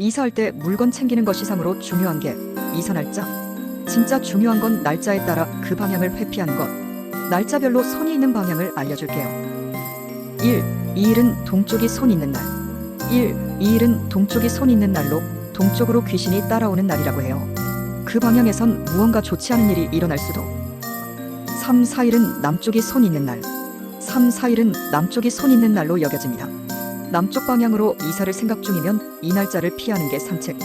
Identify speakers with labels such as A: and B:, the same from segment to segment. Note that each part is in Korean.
A: 이사할 때 물건 챙기는 것 이상으로 중요한 게 이사 날짜. 진짜 중요한 건 날짜에 따라 그 방향을 회피하는 것. 날짜별로 손이 있는 방향을 알려줄게요. 1. 이 일은 동쪽이 손 있는 날. 1. 이 일은 동쪽이 손 있는 날로 동쪽으로 귀신이 따라오는 날이라고 해요. 그 방향에선 무언가 좋지 않은 일이 일어날 수도. 3. 4일은 남쪽이 손 있는 날. 3. 4일은 남쪽이 손 있는 날로 여겨집니다. 남쪽 방향으로 이사를 생각 중이면 이 날짜를 피하는 게 상책.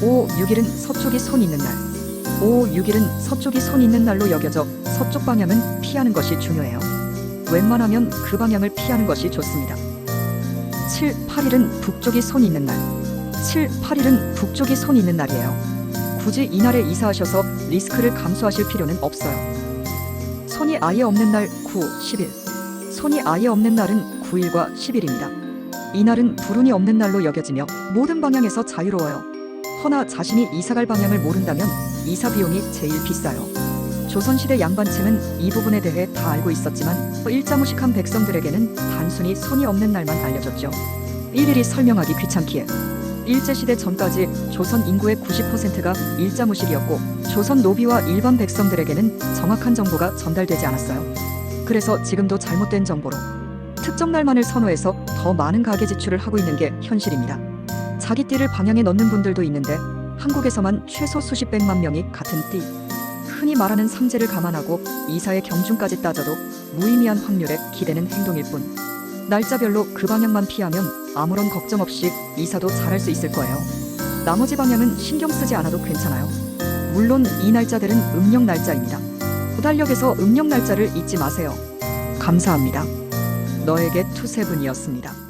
A: 5. 6일은 서쪽이 손 있는 날. 5. 6일은 서쪽이 손 있는 날로 여겨져 서쪽 방향은 피하는 것이 중요해요. 웬만하면 그 방향을 피하는 것이 좋습니다. 7. 8일은 북쪽이 손 있는 날. 7. 8일은 북쪽이 손 있는 날이에요. 굳이 이날에 이사하셔서 리스크를 감수하실 필요는 없어요. 손이 아예 없는 날 9, 10일. 손이 아예 없는 날은 9일과 10일입니다. 이날은 불운이 없는 날로 여겨지며 모든 방향에서 자유로워요. 허나 자신이 이사갈 방향을 모른다면 이사 비용이 제일 비싸요. 조선시대 양반층은 이 부분에 대해 다 알고 있었지만 일자무식한 백성들에게는 단순히 손이 없는 날만 알려졌죠. 일일이 설명하기 귀찮기에 일제시대 전까지 조선 인구의 90%가 일자무식이었고 조선 노비와 일반 백성들에게는 정확한 정보가 전달되지 않았어요. 그래서 지금도 잘못된 정보로 특정 날만을 선호해서 더 많은 가계 지출을 하고 있는 게 현실입니다. 자기 띠를 방향에 넣는 분들도 있는데 한국에서만 최소 수십 백만 명이 같은 띠. 흔히 말하는 삼재를 감안하고 이사의 경중까지 따져도 무의미한 확률에 기대는 행동일 뿐. 날짜별로 그 방향만 피하면 아무런 걱정 없이 이사도 잘할 수 있을 거예요. 나머지 방향은 신경 쓰지 않아도 괜찮아요. 물론 이 날짜들은 음력 날짜입니다. 구달력에서 음력 날짜를 잊지 마세요. 감사합니다. 너에게 투세분이었습니다.